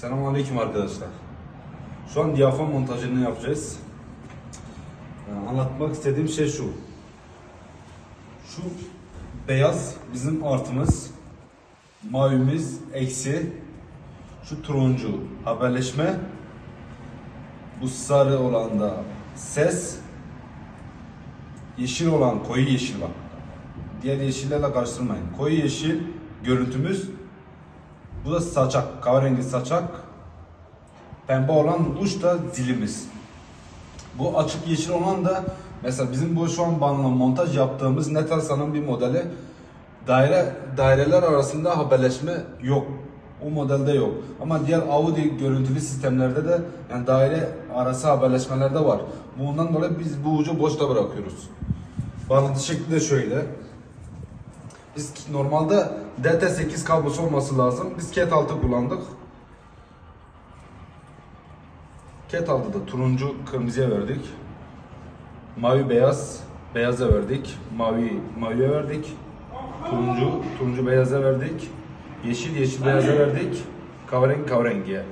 Selamünaleyküm arkadaşlar. Şu an diyafram montajını yapacağız. Ee, Anlatmak istediğim şey şu. Şu beyaz bizim artımız, mavimiz eksi, şu turuncu haberleşme, bu sarı olan da ses, yeşil olan koyu yeşil bak. Diğer yeşillerle karıştırmayın. Koyu yeşil görüntümüz, bu da saçak, kahverengi saçak. Pembe olan uç da zilimiz. Bu açık yeşil olan da mesela bizim bu şu an banla montaj yaptığımız Netelsan'ın bir modeli. Daire daireler arasında haberleşme yok. O modelde yok. Ama diğer Audi görüntülü sistemlerde de yani daire arası haberleşmelerde var. Bundan dolayı biz bu ucu boşta bırakıyoruz. Bağlantı şekli de şöyle. Biz normalde DT8 kablosu olması lazım. Biz cat 6 kullandık. Cat 6'da turuncu kırmızıya verdik. Mavi beyaz beyaza verdik. Mavi maviye verdik. Turuncu turuncu beyaza verdik. Yeşil yeşil beyaza verdik. Kahverengi kahverengiye.